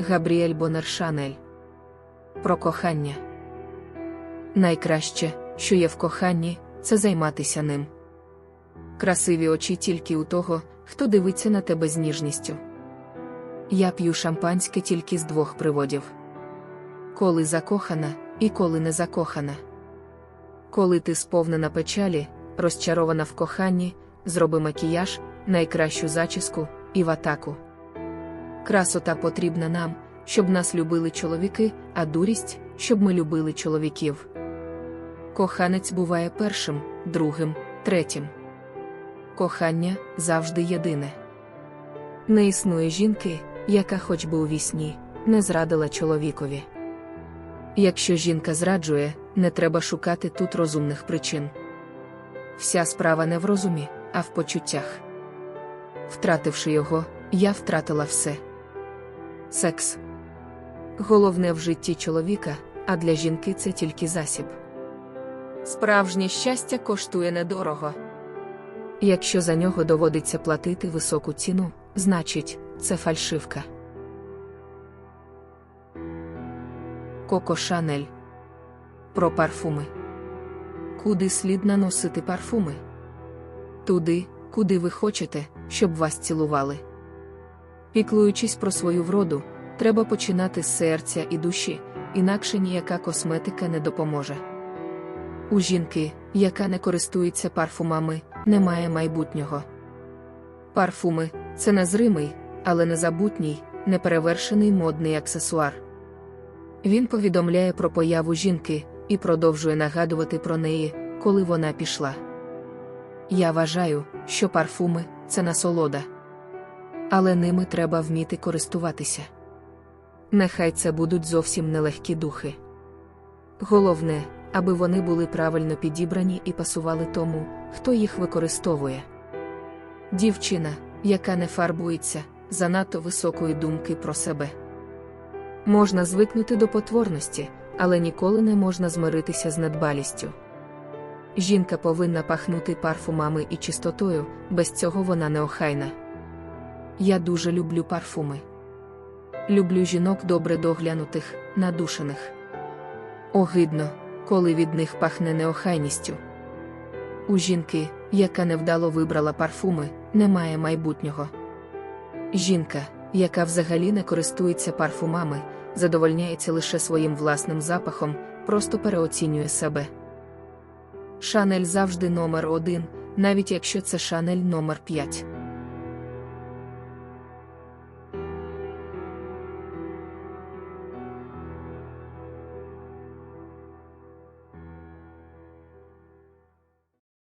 Габріель Бонер Шанель. Про кохання. Найкраще, що є в коханні, це займатися ним. Красиві очі тільки у того, хто дивиться на тебе з ніжністю. Я п'ю шампанське тільки з двох приводів: коли закохана і коли не закохана. Коли ти сповнена печалі, розчарована в коханні, зроби макіяж, найкращу зачіску і в атаку. Красота потрібна нам, щоб нас любили чоловіки, а дурість, щоб ми любили чоловіків. Коханець буває першим, другим, третім. Кохання завжди єдине. Не існує жінки, яка хоч би у вісні, не зрадила чоловікові. Якщо жінка зраджує, не треба шукати тут розумних причин. Вся справа не в розумі, а в почуттях. Втративши його, я втратила все. Секс головне в житті чоловіка, а для жінки це тільки засіб. Справжнє щастя коштує недорого. Якщо за нього доводиться платити високу ціну, значить, це фальшивка. Коко Шанель. Про парфуми. Куди слід наносити парфуми? Туди, куди ви хочете, щоб вас цілували. Піклуючись про свою вроду, треба починати з серця і душі, інакше ніяка косметика не допоможе. У жінки, яка не користується парфумами, немає майбутнього. Парфуми це незримий, але незабутній, неперевершений модний аксесуар. Він повідомляє про появу жінки і продовжує нагадувати про неї, коли вона пішла. Я вважаю, що парфуми це насолода. Але ними треба вміти користуватися. Нехай це будуть зовсім нелегкі духи. Головне, аби вони були правильно підібрані і пасували тому, хто їх використовує. Дівчина, яка не фарбується, занадто високої думки про себе. Можна звикнути до потворності, але ніколи не можна змиритися з недбалістю. Жінка повинна пахнути парфумами і чистотою, без цього вона неохайна. Я дуже люблю парфуми. Люблю жінок добре доглянутих, надушених. Огидно, коли від них пахне неохайністю. У жінки, яка невдало вибрала парфуми, немає майбутнього. Жінка, яка взагалі не користується парфумами, задовольняється лише своїм власним запахом, просто переоцінює себе. Шанель завжди номер один, навіть якщо це шанель номер 5